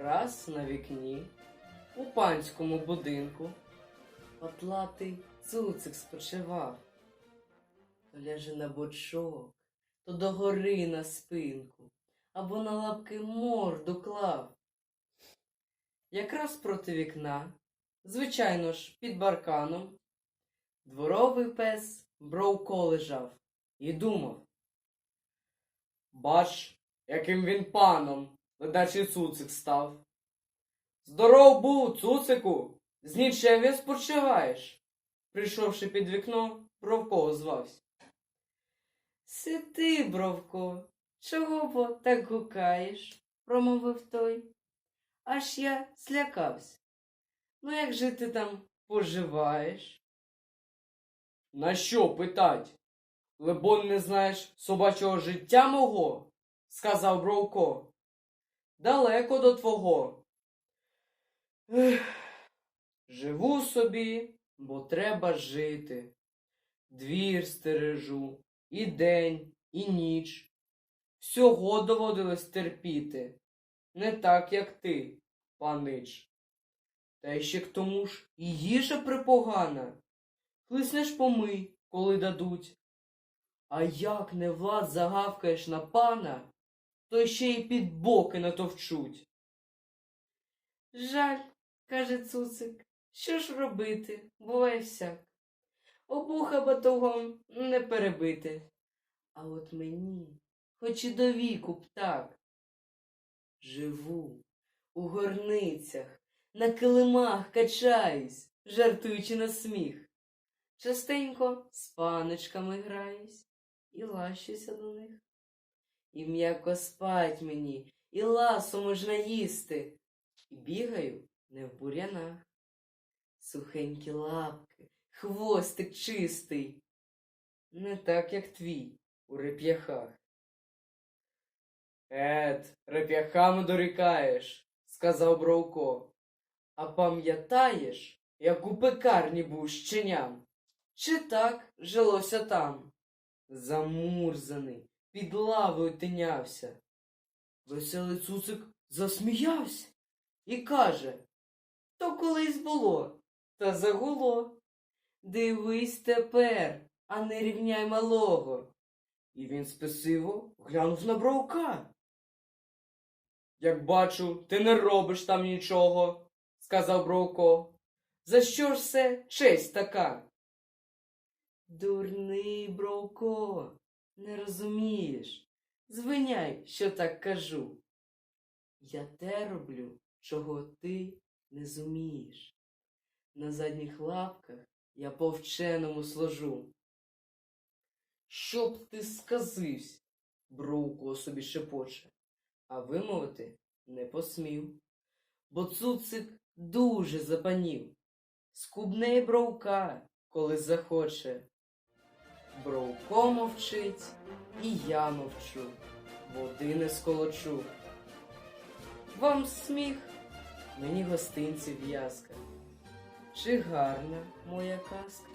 Раз на вікні, у панському будинку, потлатий цуцик спочивав, то ляже на бочок, то догори на спинку, або на лапки морду клав. Якраз проти вікна, звичайно ж, під барканом, дворовий пес Бровко лежав і думав. Бач, яким він паном, ледачий цуцик став. Здоров був, цуцику, з нічев'я спочиваєш. Прийшовши під вікно, Бровко озвався. Сиди, Бровко, чого бо так гукаєш? промовив той. Аж я злякався. Ну, як же ти там поживаєш? На що питать? Лебон, не знаєш собачого життя мого? сказав Бровко. Далеко до твого. Ех, живу собі, бо треба жити. Двір стережу, і день, і ніч. Всього доводилось терпіти. Не так, як ти, панич. Та й ще к тому ж і їжа припогана. Хлиснеш помий, коли дадуть. А як не влад загавкаєш на пана, то ще й під боки натовчуть. Жаль, каже цуцик, що ж робити, буває всяк. Обуха батогом не перебити. А от мені, хоч і до віку б так. Живу у горницях, на килимах качаюсь, жартуючи на сміх. Частенько з паночками граюсь і лащуся до них. І м'яко спать мені, і ласу можна їсти, і бігаю не в бурянах. Сухенькі лапки, хвостик чистий, не так, як твій у реп'яхах. Ет, реп'яхами дорікаєш, сказав Бровко. А пам'ятаєш, як у пекарні був щеням? Чи так жилося там? Замурзаний, під лавою тинявся. Веселий цуцик засміявся і каже То колись було, та загуло. Дивись тепер, а не рівняй малого. І він спесиво глянув на бровка. Як бачу, ти не робиш там нічого, сказав Бровко. За що ж це честь така? Дурний Бровко, не розумієш. Звиняй, що так кажу. Я те роблю, чого ти не зумієш. На задніх лапках я по вченому сложу. Щоб ти сказився, Бровко собі шепоче, а вимовити не посмів. Бо цуцик дуже запанів. Скубне й бровка, коли захоче. Бровко мовчить, і я мовчу, води не сколочу. Вам сміх, мені гостинці в'язка. Чи гарна моя казка?